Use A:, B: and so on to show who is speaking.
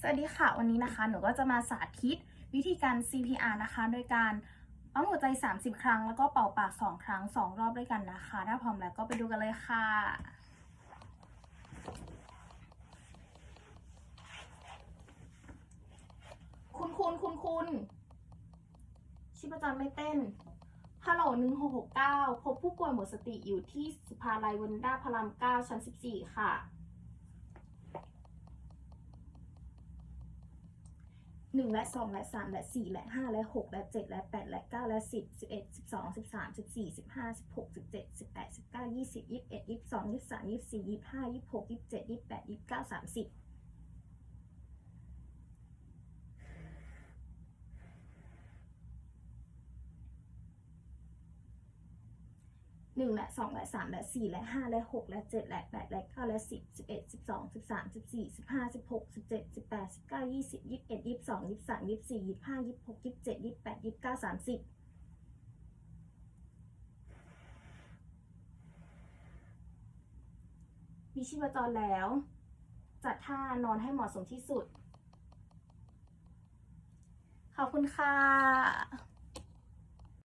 A: สวัสดีค่ะ วันนี้นะคะ หนูก็จะมาสาธิตวิธีการ CPR นะคะ โดยการปั๊มหัวใจ 30 ครั้ง แล้วก็เป่าปาก 2 ครั้ง 2 รอบด้วยกันนะคะ ถ้าพร้อมแล้วก็ไปดูกันเลยค่ะ คุณคุณคุณคุณชีพจรไม่เต้นฮัลโหล1669 พบผู้ป่วยหมดสติอยู่ที่สุภาลัยวันด้าพาราม9ชั้น 14 ค่ะ หนึ่งและสองและสามและสี่และห้าและหกและเจ็ดและแปดและเก้าและสิบสิบเอ็ดสิบสองสิบสามสิบสี่สิบห้าสิบหกสิบเจ็ดสิบแปดสิบเก้ายี่สิบยี่สิบเอ็ดยี่สิบสองยี่สิบสามยี่สิบสี่ยี่สิบห้ายี่สิบหกยี่สิบเจ็ดยี่สิบแปด หนึ่และส2และส3และ4และ5และ6และเจ็และแ8และเก้และสิบสิบเอ็ดสิบสองสิบสามสิบสี่สิบห้าสิบหกสิบเจ็ดสิบแปดสิบเก้ายี่สิบยี่สิบเอ็ดยี่สิบสองยี่สิบสามยี่สิบสี่ยี่สิบห้ายี่สิบหกยี่สิบเจ็ดยี่สิบแปดยี่สิบเก้าสามสิบมีชีพจรแล้ว จัดท่านอนให้เหมาะสมที่สุด ขอบคุณค่ะ